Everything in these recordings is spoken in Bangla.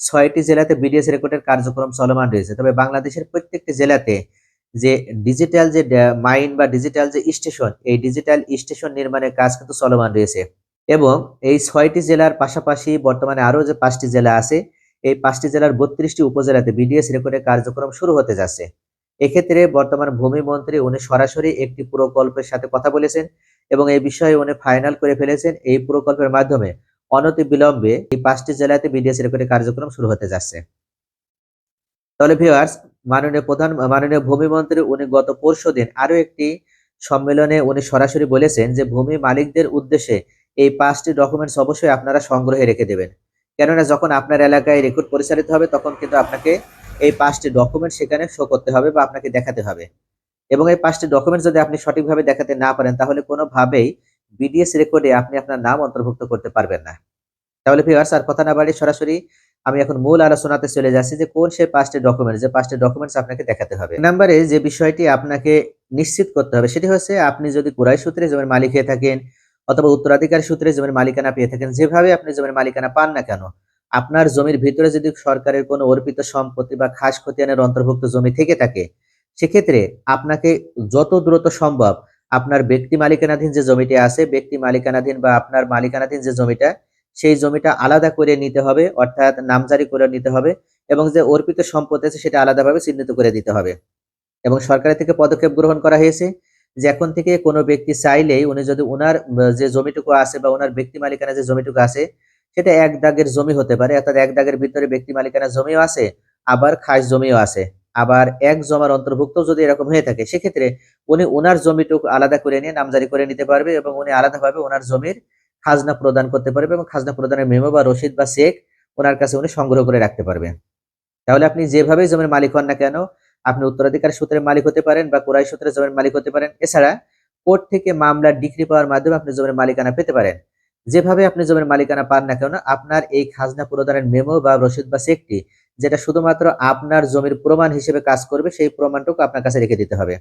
ছয়টি জেলাতে বিডিএস রেকর্ডের কার্যক্রম চলমান রয়েছে। তবে বাংলাদেশের প্রত্যেকটি জেলাতে যে ডিজিটাল যে মাইন বা ডিজিটাল যে স্টেশন, এই ডিজিটাল স্টেশন নির্মাণের কাজ কিন্তু চলমান রয়েছে। এবং এই ছয়টি জেলার পাশাপাশি বর্তমানে আরও যে পাঁচটি জেলা আছে, এই পাঁচটি জেলার বত্রিশটি উপজেলাতে বিডিএস রেকর্ডের কার্যক্রম শুরু হতে যাচ্ছে। এক্ষেত্রে বর্তমান ভূমি মন্ত্রী উনি সরাসরি একটি প্রকল্পের সাথে কথা বলেছেন এবং এই বিষয়ে উনি ফাইনাল করে ফেলেছেন। এই প্রকল্পের মাধ্যমে অনতি বিলম্বে এই পাঁচটি জেলাতে বিডিএস রেকর্ডের কার্যক্রম শুরু হতে যাচ্ছে। তাহলে ভিউয়ার্স মাননীয় প্রধান, মাননীয় ভূমি মন্ত্রী উনি গত পরশু দিন আরও একটি সম্মেলনে উনি সরাসরি বলেছেন যে ভূমি মালিকদের উদ্দেশ্যে এই পাঁচটি ডকুমেন্টস অবশ্যই আপনারা সংগ্রহে রেখে দেবেন। কেননা যখন আপনার এলাকায় রেকর্ড পরিচালিত হবে, তখন কিন্তু আপনাকে এই পাঁচটি ডকুমেন্ট সেখানে শো করতে হবে বা আপনাকে দেখাতে হবে। এবং এই পাঁচটি ডকুমেন্ট যদি আপনি সঠিকভাবে দেখাতে না পারেন, তাহলে কোনোভাবেই বিডিএস রেকর্ডে আপনি আপনার নাম অন্তর্ভুক্ত করতে পারবেন না। তাহলে ভিউয়ার্স আর কথা না বাড়ি সরাসরি আমি এখন মূল আলোচনাতে চলে যাচ্ছি যে কোন সেই পাঁচটি ডকুমেন্ট যে পাঁচটি ডকুমেন্টস আপনাকে দেখাতে হবে। নাম্বারে যে বিষয়টি আপনাকে নিশ্চিত করতে হবে, সেটি হচ্ছে আপনি যদি কুরাই সূত্রে জমির মালিক হয়ে থাকেন অথবা উত্তরাধিকার সূত্রে জমির মালিকানা পেয়ে থাকেন, যেভাবে আপনি জমির মালিকানা পান না কেন, আপনার জমির ভিতরে যদি সরকারের কোনো অর্পিত সম্পত্তি বা খাস খতিয়ানের অন্তর্ভুক্ত জমি থেকে থাকে, সেক্ষেত্রে আপনাকে যত দ্রুত সম্ভব আপনার ব্যক্তি মালিকানাধীন যে জমিটি আছে, ব্যক্তি মালিকানাধীন বা আপনার মালিকানাধীন যে জমিটা সেই জমিটা আলাদা করে নিতে হবে, অর্থাৎ নামজারি করে নিতে হবে এবং যে অর্পিত সম্পদ আছে সেটা আলাদাভাবে চিহ্নিত করে দিতে হবে। এবং সরকারের থেকে পদক্ষেপ গ্রহণ করা হয়েছে যে এখন থেকে কোনো ব্যক্তি চাইলেই উনি যদি ওনার যে জমিটুকু আছে বা ওনার ব্যক্তি মালিকানা যে জমিটুকু আছে, সেটা এক দাগের জমি হতে পারে, অর্থাৎ এক দাগের ভিতরে ব্যক্তি মালিকানা জমিও আছে, আবার খাস জমিও আছে। আবার এক জমার অন্তর্ভুক্ত যদি এরকম হয়ে থাকে, সেক্ষেত্রে উনি ওনার জমিটুকু আলাদা করে নিয়ে নামজারি করে নিতে পারবে এবং উনি আলাদাভাবে ওনার জমির খাজনা প্রদান করতে পারবে এবং খাজনা প্রদানের মেমো বা রসিদ বা চেক ওনার কাছে উনি সংগ্রহ করে রাখতে পারবেন তাহলে আপনি যেভাবে জমির মালিক হন না কেন, আপনি উত্তরাধিকার সূত্রের মালিক হতে পারেন বা কোরাই সূত্রে জমির মালিক হতে পারেন। এছাড়া কোর্ট থেকে মামলার ডিগ্রি পাওয়ার মাধ্যমে আপনি জমির মালিকানা পেতে পারেন। যেভাবে আপনি জমির মালিকানা পান না কেন, আপনার এই খাজনা প্রদানের মেমো বা রসিদ বা চেকটি, যেটা শুধুমাত্র আপনার জমির প্রমাণ হিসেবে কাজ করবে, সেই প্রমাণটুকু আপনার কাছে রেখে দিতে হবে।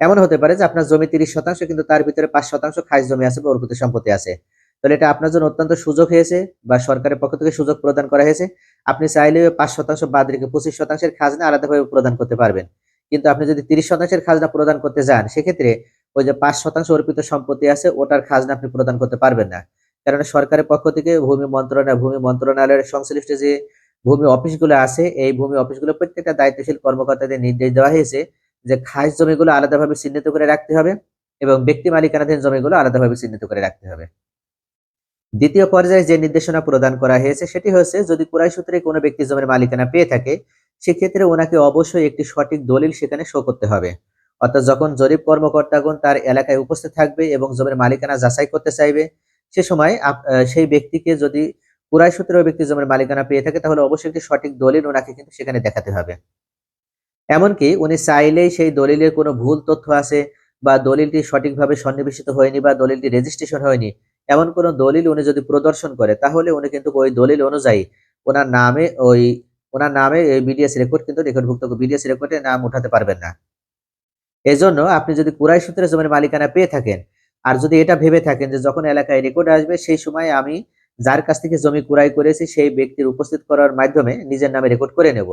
এমন হতে পারে যে আপনার জমি তিরিশ শতাংশ, কিন্তু তার ভিতরে পাঁচ শতাংশ খাস জমি আছে বা অর্পিত সম্পত্তি আছে। তাহলে এটা আপনার জন্য অত্যন্ত সুযোগ হয়েছে বা সরকারের পক্ষ থেকে সুযোগ প্রদান করা হয়েছে। আপনি চাইলে পাঁচ শতাংশ বাদ রেখে পঁচিশ শতাংশের খাজনা আলাদাভাবে প্রদান করতে পারবেন। কিন্তু আপনি যদি তিরিশ শতাংশের খাজনা প্রদান করতে যান, সেক্ষেত্রে ওই যে পাঁচ শতাংশ অর্পিত সম্পত্তি আছে, ওটার খাজনা আপনি প্রদান করতে পারবেন না। কারণ সরকারের পক্ষ থেকে ভূমি মন্ত্রণালয়, ভূমি মন্ত্রণালয়ের সংশ্লিষ্ট যে ভূমি অফিসগুলো আছে, এই ভূমি অফিসগুলো প্রত্যেকটা দায়িত্বশীল কর্মকর্তাদের নির্দেশ দেওয়া হয়েছে যে খাস জমিগুলো আলাদাভাবে চিহ্নিত করে রাখতে হবে এবং ব্যক্তি মালিকানাধীন জমিগুলো আলাদাভাবে চিহ্নিত করে রাখতে হবে। দ্বিতীয় পর্যায়ে যে নির্দেশনা প্রদান করা হয়েছে সেটি হচ্ছে, যদি কুরাই সূত্রে কোনো ব্যক্তি জমির মালিকানা পেয়ে থাকে, সেক্ষেত্রে ওনাকে অবশ্যই একটি সঠিক দলিল সেখানে শো করতে হবে। অর্থাৎ যখন জরিপ কর্মকর্তাগণ তার এলাকায় উপস্থিত থাকবে এবং জমির মালিকানা যাচাই করতে চাইবে, সে সময় সেই ব্যক্তিকে যদি কুরাই সূত্রে ব্যক্তি জমির মালিকানা পেয়ে থাকে, তাহলে অবশ্যই একটি সঠিক দলিল ওনাকে কিন্তু সেখানে দেখাতে হবে। এমনকি উনি চাইলেই সেই দলিলের কোনো ভুল তথ্য আছে বা দলিলটি সঠিকভাবে সন্নিবেশিত হয়নি বা দলিলটি রেজিস্ট্রেশন হয়নি, এমন কোনো দলিল উনি যদি প্রদর্শন করে, তাহলে উনি কিন্তু ওই দলিল অনুযায়ী ওনার নামে ওই, ওনার নামে এই বিডিএস রেকর্ড কিন্তু রেকর্ডভুক্ত বিডিএস রেকর্ডে নাম উঠাতে পারবেন না। এজন্য আপনি যদি কুরাই সূত্রে জমির মালিকানা পেয়ে থাকেন, আর যদি এটা ভেবে থাকেন যে যখন এলাকায় রেকর্ড আসবে, সেই সময় আমি যার কাছ থেকে জমি কুরাই করেছি, সেই ব্যক্তির উপস্থিত করার মাধ্যমে নিজের নামে রেকর্ড করে নেব।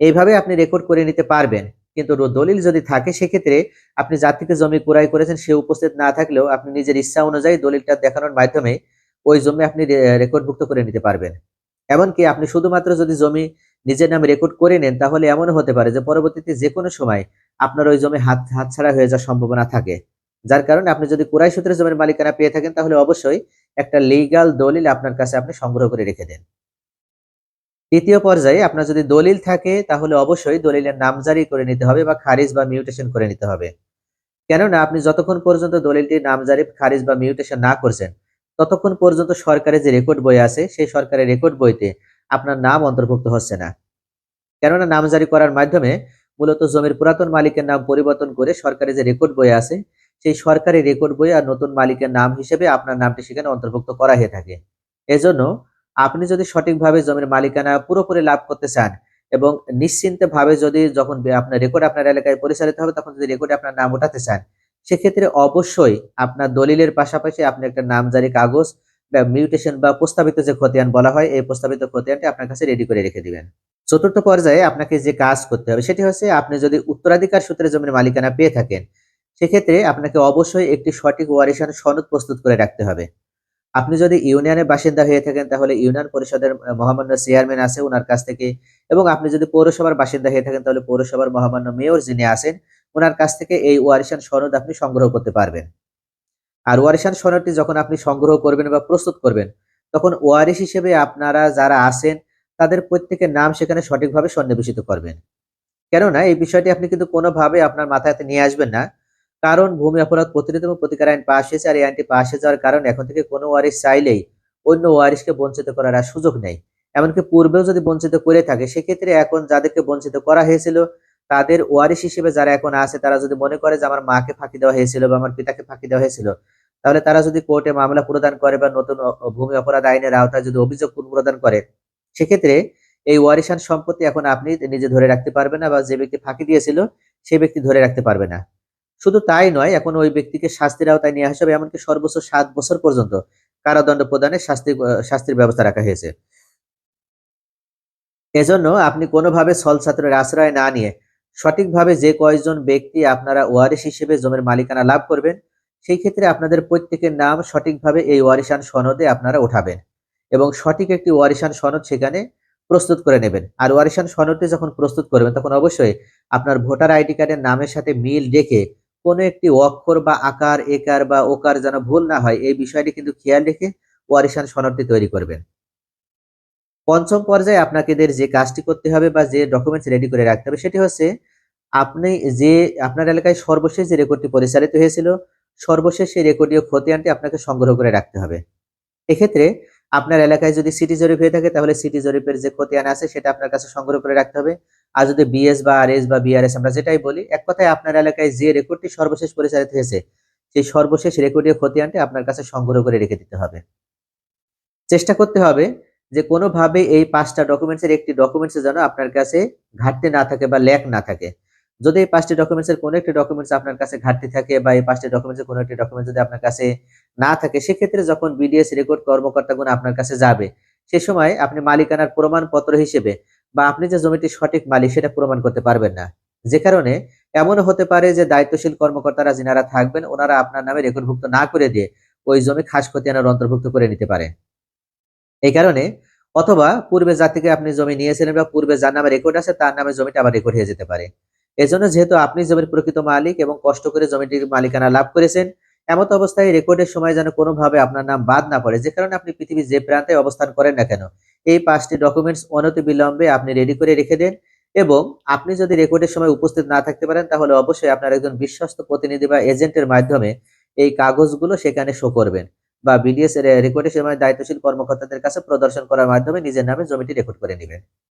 এইভাবে আপনি রেকর্ড করে নিতে পারবেন। কিন্তু দলিল যদি থাকে, সেক্ষেত্রে আপনি যার থেকে জমি ক্রয় করেছেন, সে উপস্থিত না থাকলেও আপনি নিজের ইচ্ছা অনুযায়ী দলিলটা দেখানোর মাধ্যমে ওই জমি আপনি রেকর্ডভুক্ত করে নিতে পারবেন। এমনকি আপনি শুধুমাত্র যদি জমি নিজের নামে রেকর্ড করে নেন, তাহলে এমনও হতে পারে যে পরবর্তীতে যে কোনো সময় আপনার ওই জমি হাত হাতছাড়া হয়ে যাওয়ার সম্ভাবনা থাকে। যার কারণে আপনি যদি কুরাই সূত্রে জমির মালিকানা পেয়ে থাকেন, তাহলে অবশ্যই একটা লিগাল দলিল আপনার কাছে আপনি সংগ্রহ করে রেখে দেন। তৃতীয় পর্যায়ে আপনার যদি দলিল থাকে, তাহলে অবশ্যই দলিলের নামজারি করে নিতে হবে বা খারিজ বা মিউটেশন করে নিতে হবে। কেননা আপনি যতক্ষণ পর্যন্ত দলিলটির নামজারি খারিজ বা মিউটেশন না করছেন, ততক্ষণ পর্যন্ত সরকারের যে রেকর্ড বই আছে, সেই সরকারের রেকর্ড বইতে আপনার নাম অন্তর্ভুক্ত হচ্ছে না। কেননা নামজারি করার মাধ্যমে মূলত জমির পুরাতন মালিকের নাম পরিবর্তন করে সরকারি যে রেকর্ড বই আছে, সেই সরকারি রেকর্ড বই আর নতুন মালিকের নাম হিসেবে আপনার নামটি সেখানে অন্তর্ভুক্ত করা হয়ে থাকে। এজন্য আপনি যদি সঠিকভাবে জমির মালিকানা পুরোপুরি লাভ করতে চান এবং নিশ্চিন্তে ভাবে যদি যখন আপনার রেকর্ড আপনার এলাকায় পরিচালিত হবে, তখন যদি রেকর্ডে আপনার নাম উঠাতে চান, সেক্ষেত্রে অবশ্যই আপনার দলিলের পাশাপাশি আপনি একটা নামজারি কাগজ বা মিউটেশন বা প্রস্তাবিত যে খতিয়ান বলা হয়, এই প্রস্তাবিত খতিয়ানটি আপনার কাছে রেডি করে রেখে দিবেন। চতুর্থ পর্যায়ে আপনাকে যে কাজ করতে হবে, সেটি হচ্ছে আপনি যদি উত্তরাধিকার সূত্রে জমির মালিকানা পেয়ে থাকেন, সেক্ষেত্রে আপনাকে অবশ্যই একটি সঠিক ওয়ারিশান সনদ প্রস্তুত করে রাখতে হবে। আপনি যদি ইউনিয়নের বাসিন্দা হয়ে থাকেন, তাহলে ইউনিয়ন পরিষদের মহামান্য চেয়ারম্যান আছে ওনার কাছ থেকে। এবং আপনি যদি পৌরসভার বাসিন্দা হয়ে থাকেন, তাহলে পৌরসভার মহামান্য মেয়র যিনি আছেন ওনার কাছ থেকে এই ওয়ারিশান সনদ আপনি সংগ্রহ করতে পারবেন। আর ওয়ারিশান সনদটি যখন আপনি সংগ্রহ করবেন বা প্রস্তুত করবেন, তখন ওয়ারিশ হিসেবে আপনারা যারা আছেন, তাদের প্রত্যেকের নাম সেখানে সঠিকভাবে সন্নিবেশিত করবেন। কেননা, এই বিষয়টি আপনি কিন্তু কোনোভাবে আপনার মাথায় নিয়ে আসবেন না। কারণ ভূমি অপরাধ প্রতিরোধ এবং প্রতিকার আইন পাশ হয়েছে আর এই আইনটি পাশ হয়ে যাওয়ার কারণে এখন থেকে কোনো ওয়ারিশ চাইলেই অন্য ওয়ারিশকে বঞ্চিত করার আর সুযোগ নেই। এমনকি পূর্বেও যদি বঞ্চিত করে থাকে, সেক্ষেত্রে এখন যাদেরকে বঞ্চিত করা হয়েছিল, তাদের ওয়ারিশ হিসেবে যারা এখন আছে, তারা যদি মনে করে যে আমার মাকে ফাঁকি দেওয়া হয়েছিল বা আমার পিতাকে ফাঁকি দেওয়া হয়েছিল, তাহলে তারা যদি কোর্টে মামলা প্রদান করে বা নতুন ভূমি অপরাধ আইনের আওতায় যদি অভিযোগ প্রদান করে, সেক্ষেত্রে এই ওয়ারিশান সম্পত্তি এখন আপনি নিজে ধরে রাখতে পারবেন না বা যে ব্যক্তি ফাঁকি দিয়েছিল, সে ব্যক্তি ধরে রাখতে পারবে না। শুধু তাই নয়, এখন ওই ব্যক্তিকে শাস্তির আওতায় আসা হবে এমনকি সর্বোচ্চ সাত বছর পর্যন্ত কারাদণ্ড প্রদানের শাস্তি, শাস্তির ব্যবস্থা রাখা হয়েছে। এজন্য আপনি কোনোভাবে ছল ছাত্রের আশ্রয় না নিয়ে সঠিকভাবে যে কয়েকজন ব্যক্তি আপনারা ওয়ারিশ হিসেবে জমির মালিকানা লাভ করবেন, সেই ক্ষেত্রে আপনাদের প্রত্যেকের নাম সঠিকভাবে এই ওয়ারিশান সনদে আপনারা উঠাবেন এবং সঠিক একটি ওয়ারিশান সনদ সেখানে প্রস্তুত করে নেবেন। আর ওয়ারিশান সনদটি যখন প্রস্তুত করবেন, তখন অবশ্যই আপনার ভোটার আইডি কার্ডের নামের সাথে মিল রেখে কোনো একটি অক্ষর বা আকার, একার বা ওকার যেন ভুল না হয়, এই বিষয়টি কিন্তু খেয়াল রেখে ওয়ারিশান সনদটি তৈরি করবেন। পঞ্চম পর্যায়ে আপনাকে যে কাজটি করতে হবে বা যে ডকুমেন্টস রেডি করে রাখতে হবে সেটি হচ্ছে, আপনি যে, আপনার এলাকায় সর্বশেষ যে রেকর্ডটি পরিচালিত হয়েছিল, সর্বশেষ সেই রেকর্ডীয় খতিয়ানটি আপনাকে সংগ্রহ করে রাখতে হবে। এক্ষেত্রে আপনার এলাকায় যদি সিটি জরিপ হয়ে থাকে, তাহলে সিটি জরিপের যে খতিয়ান আছে, সেটা আপনার কাছে সংগ্রহ করে রাখতে হবে। আর যদি বিএস বা আর এস বা বিআরএস আমরা যেটাই বলি, এক কথায় আপনার এলাকায় যে রেকর্ডটি সর্বশেষ পরিচালিত হয়েছে, সেই সর্বশেষ রেকর্ডীয় খতিয়ানটি আপনার কাছে সংগ্রহ করে রেখে দিতে হবে। চেষ্টা করতে হবে যে কোনোভাবে এই পাঁচটা ডকুমেন্টসের একটি ডকুমেন্টসে যেন আপনার কাছে ঘাটতি না থাকে বা ল্যাক না থাকে। যদি এই পাঁচটি ডকুমেন্টসের কোনো একটি ডকুমেন্টস আপনার কাছে ঘাটতি থাকে বা এই পাঁচটি ডকুমেন্টসের কোনো একটি ডকুমেন্ট যদি আপনার কাছে না থাকে, সেক্ষেত্রে যখন বিডিএস রেকর্ড কর্মকর্তাগুলো আপনার কাছে যাবে, সে সময় আপনি মালিকানার প্রমাণপত্র হিসেবে বা আপনি যে জমিটি সঠিক মালিক সেটা প্রমাণ করতে পারবেন না। যে কারণে এমনও হতে পারে যে দায়িত্বশীল কর্মকর্তারা যিনারা থাকবেন, ওনারা আপনার নামে রেকর্ডভুক্ত না করে দিয়ে ওই জমি খাস খতিয়ানের অন্তর্ভুক্ত করে নিতে পারে। এই কারণে অথবা পূর্বে যার থেকে আপনি জমি নিয়েছিলেন বা পূর্বে যার নামে রেকর্ড আছে, তার নামে জমিটা আবার রেকর্ড হয়ে যেতে পারে। এজন্য যেহেতু আপনি জমির প্রকৃত মালিক এবং কষ্ট করে জমিটির মালিকানা লাভ করেছেন, এমত অবস্থায় রেকর্ডের সময় যেন কোনোভাবে আপনার নাম বাদ না পড়ে, যে কারণে আপনি পৃথিবীর যে প্রান্তে অবস্থান করেন না কেন, এই পাঁচটি ডকুমেন্টস অনতি বিলম্বে আপনি রেডি করে রেখে দেন এবং আপনি যদি রেকর্ডের সময় উপস্থিত না থাকতে পারেন, তাহলে অবশ্যই আপনার একজন বিশ্বস্ত প্রতিনিধি বা এজেন্টের মাধ্যমে এই কাগজগুলো সেখানে শো করবেন বা বিডিএস রেকর্ডের সময় দায়িত্বশীল কর্মকর্তাদের কাছে প্রদর্শন করার মাধ্যমে নিজের নামে জমিটি রেকর্ড করে নেবেন।